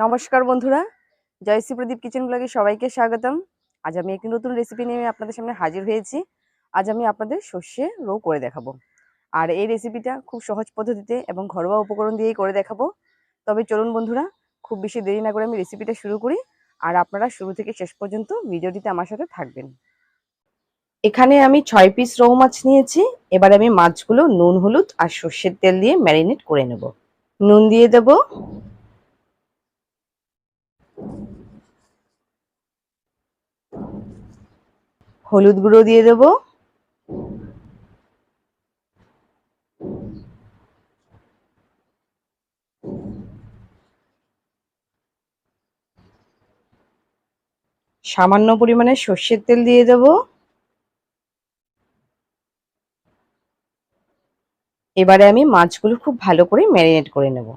নমস্কার বন্ধুরা জয়শ্রী প্রদীপ কিচেন ব্লগে সবাইকে স্বাগতম। আজ আমি একটি নতুন রেসিপি নিয়ে আপনাদের সামনে হাজির হয়েছি। আজ আমি আপনাদের সর্ষে রো করে দেখাবো। আর এই রেসিপিটা খুব সহজ পদ্ধতিতে এবং ঘরোয়া উপকরণ দিয়েই করে দেখাবো। তবে চলুন বন্ধুরা, খুব বেশি দেরি না করে আমি রেসিপিটা শুরু করি। আর আপনারা শুরু থেকে শেষ পর্যন্ত ভিডিওটিতে আমার সাথে থাকবেন। এখানে আমি ছয় পিস রৌ মাছ নিয়েছি। এবার আমি মাছগুলো নুন, হলুদ আর সর্ষের তেল দিয়ে ম্যারিনেট করে নেব। নুন দিয়ে দেবো। হলুদ গুঁড়ো দিয়ে দেব। সামান্য পরিমাণে সর্ষের তেল দিয়ে দেব। এবারে আমি মাছগুলো খুব ভালো করে ম্যারিনেট করে নেব।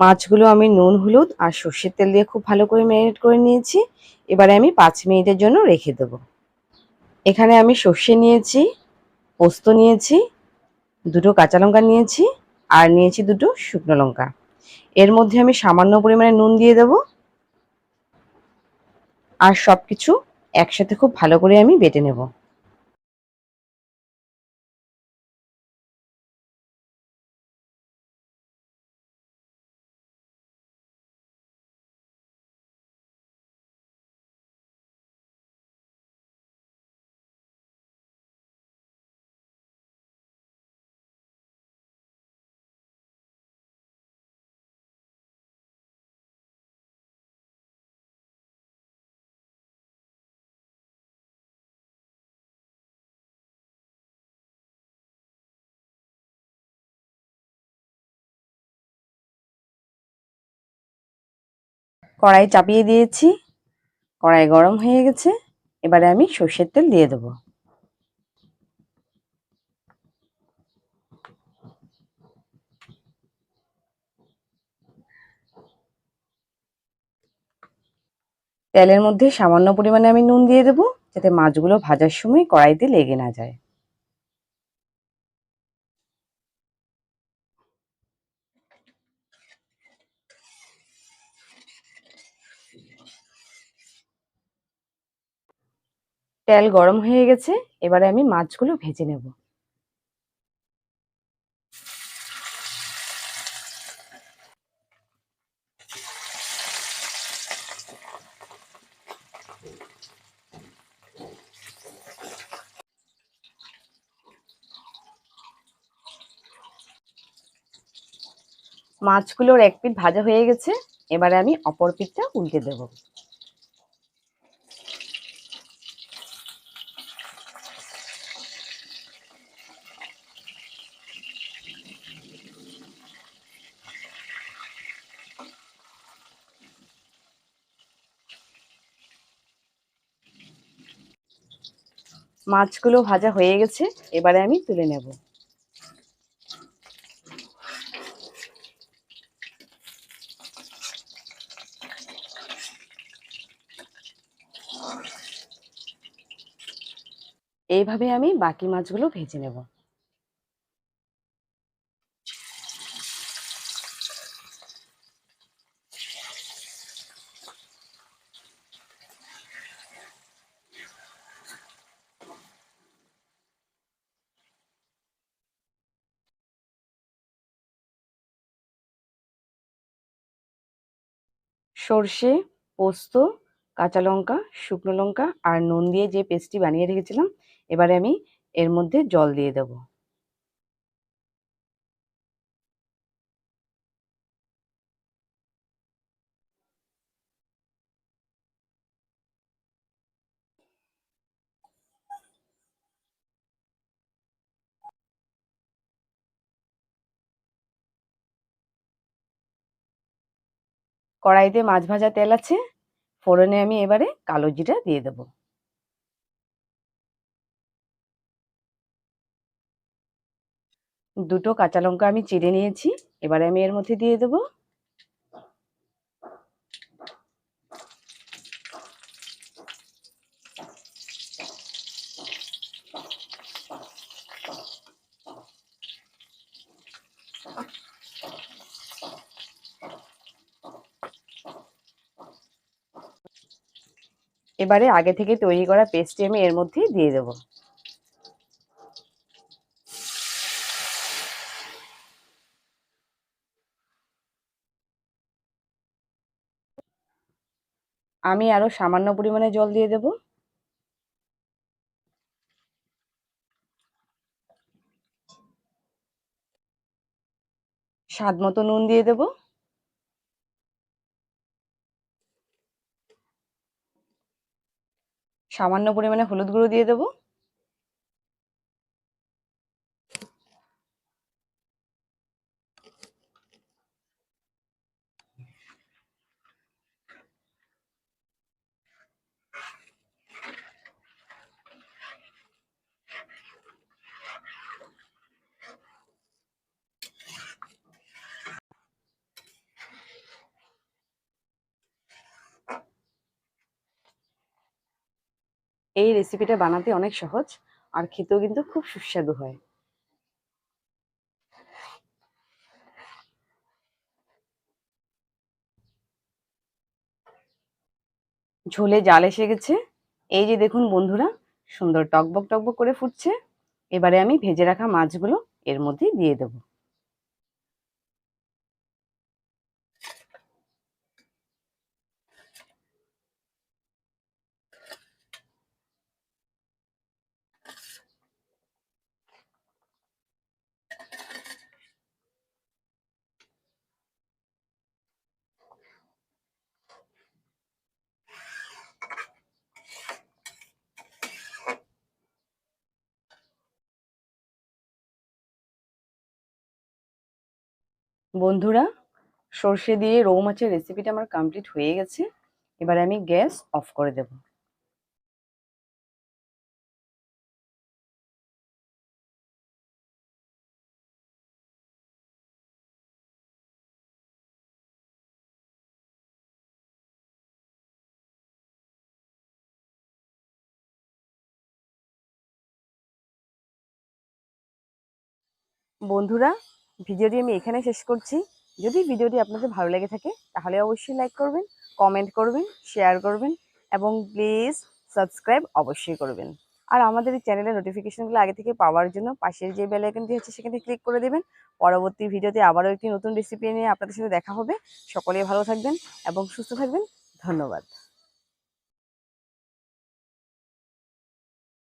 মাছগুলো আমি নুন, হলুদ আর সর্ষের তেল দিয়ে খুব ভালো করে ম্যারিনেট করে নিয়েছি। এবারে আমি পাঁচ মিনিটের জন্য রেখে দেবো। এখানে আমি সর্ষে নিয়েছি, পোস্ত নিয়েছি, দুটো কাঁচা লঙ্কা নিয়েছি আর নিয়েছি দুটো শুকনো লঙ্কা। এর মধ্যে আমি সামান্য পরিমাণে নুন দিয়ে দেব। আর সব কিছু একসাথে খুব ভালো করে আমি বেটে নেব। কড়াই চাপিয়ে দিয়েছি। কড়াই গরম হয়ে গেছে। এবারে আমি সর্ষের তেল দিয়ে দেবো। তেলের মধ্যে সামান্য পরিমাণে আমি নুন দিয়ে দেবো, যাতে মাছগুলো ভাজার সময় কড়াইতে লেগে না যায়। তেল গরম হয়ে গেছে, এবারে আমি মাছগুলো ভেজে নেব। মাছগুলোর এক পিঠ ভাজা হয়ে গেছে, এবারে আমি অপর পিঠটা উল্টে দেবো। মাছগুলো ভাজা হয়ে গেছে এবারে আমি তুলে নেব। এইভাবে আমি বাকি মাছগুলো ভেজে নেব। সর্ষে, পোস্ত, কাঁচা লঙ্কা, শুকনো লঙ্কা আর নুন দিয়ে যে পেস্টটি বানিয়ে রেখেছিলাম, এবারে আমি এর মধ্যে জল দিয়ে দেবো। কড়াইতে মাছ ভাজা তেল আছে, ফোড়নে আমি এবারে কালো জিরা দিয়ে দেব। দুটো কাঁচা লঙ্কা আমি চিড়ে নিয়েছি, এবারে আমি এর মধ্যে দিয়ে দেব এবারে আগে থেকে তৈরি করা পেস্টটি আমি এর মধ্যেই দিয়ে দেব। আমি আরও সামান্য পরিমাণে জল দিয়ে দেব। স্বাদ মতো নুন দিয়ে দেব। সামান্য পরিমাণে হলুদ গুঁড়ো দিয়ে দেব। এই রেসিপিটা বানাতে অনেক সহজ, আর খেতেও কিন্তু খুব সুস্বাদু হয়। ঝোলে জাল এসে গেছে। এই যে দেখুন বন্ধুরা, সুন্দর টকবক টকবক করে ফুটছে। এবারে আমি ভেজে রাখা মাছগুলো এর মধ্যে দিয়ে দেব। বন্ধুরা, সর্ষে দিয়ে রৌ মাছের রেসিপিটা আমার কমপ্লিট হয়ে গেছে। এবারে আমি গ্যাস অফ করে দেব। বন্ধুরা ভিডিওটি আমি এখানে শেষ করছি। যদি ভিডিওটি আপনাদের ভালো লেগে থাকে, তাহলে অবশ্যই লাইক করবেন কমেন্ট করবেন শেয়ার করবেন, এবং প্লিজ সাবস্ক্রাইব অবশ্যই করবেন। আর আমাদের এই চ্যানেলের নোটিফিকেশনগুলো আগে থেকে পাওয়ার জন্য পাশের যে বেল আইকনটি আছে সেখানে ক্লিক করে দেবেন। পরবর্তী ভিডিওতে আবারও একটি নতুন রেসিপি নিয়ে আপনাদের সাথে দেখা হবে। সকলেই ভালো থাকবেন এবং সুস্থ থাকবেন। ধন্যবাদ।